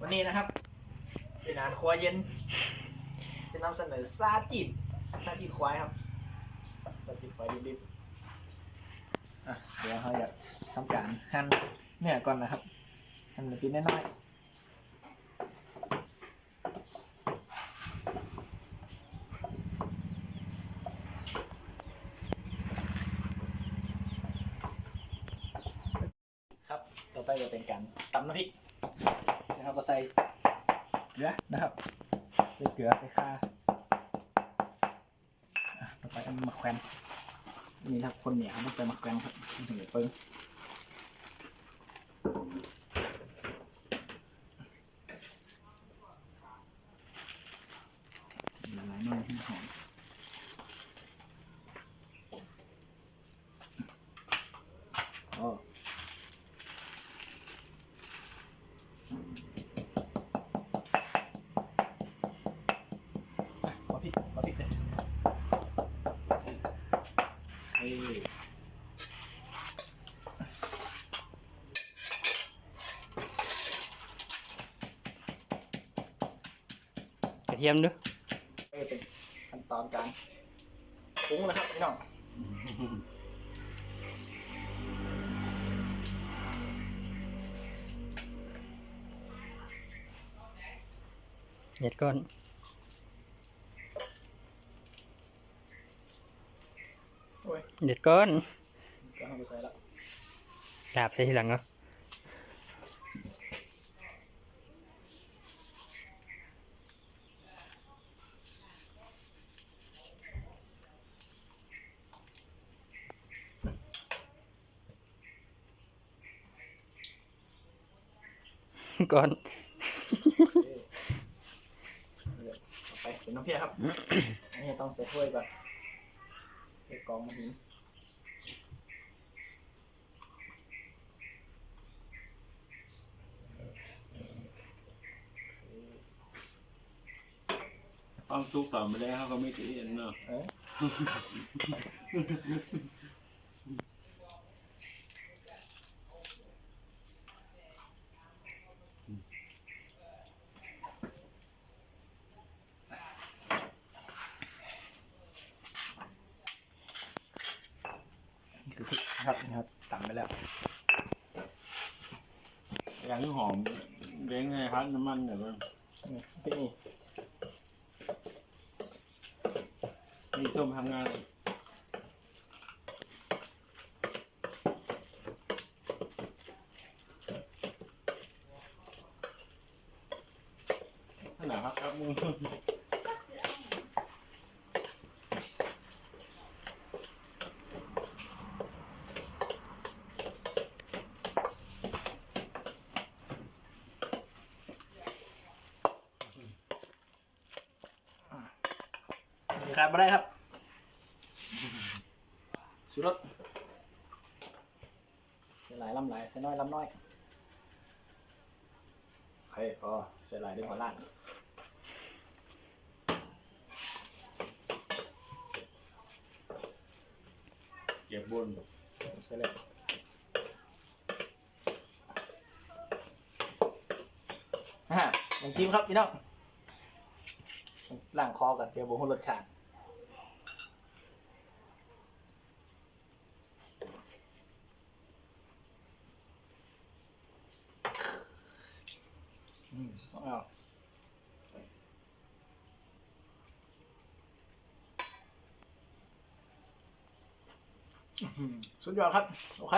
วันนี้นะครับเป็นอาหารครัวเย็น จะนำเสนอซาจินซาจินควายครับซาจินควายดิบๆอะเดี๋ยวเราจะทำการหั่นเนื้อก่อนนะครับหั่นเป็นชิ้นน้อยๆครับ ต่อไปจะเป็นการตำน้ำพริก นะครับก็ใส่เกลือนะครับใส่เกลือใส่ข่าต่อไปเอามาแขวนนี่ครับคนเหนียวต้องใส่มาแขวนครับมันถึงจะเปิ้งละลายน้อยให้หอมอ๋ออะขอพริกขอพริกเลยเฮ้ย ก ระเทียมด้วยเป็นขั้นตอนการปรุงนะครับพี่น้องเด็ดก้อนเด็ดก้อนก็เอาไปใส่ละดาบใส่ทีหลังเหรอ ก้อนเอาไปเป็นน้ำเพียครับอันนี้ต้องใส่ถ้วยก่อนเก็บกองมาหินความสุขต่อไม่ได้เขาก็ไม่ตีเนาะ คือพริกนะครับนี่ครับตำไปแล้วอย่างที่หอมเล้งไงครับน้ำมันเนี่ยมันนี่พริกนี่มีส้มทำงานขนาดครับครับมึง ขาดมาได้ครับ สุรสใส่หลายลำหลายใส่น้อยลำน้อยโอเคพอใส่หลายได้หัวล้านเก็บบนใส่เลยอ่าน้ำจิ้มครับพี่น้องล้างคอกันเดี๋ยวผมรสชาติ อืมเอาอื้อหือสุดยอดครับ โอเค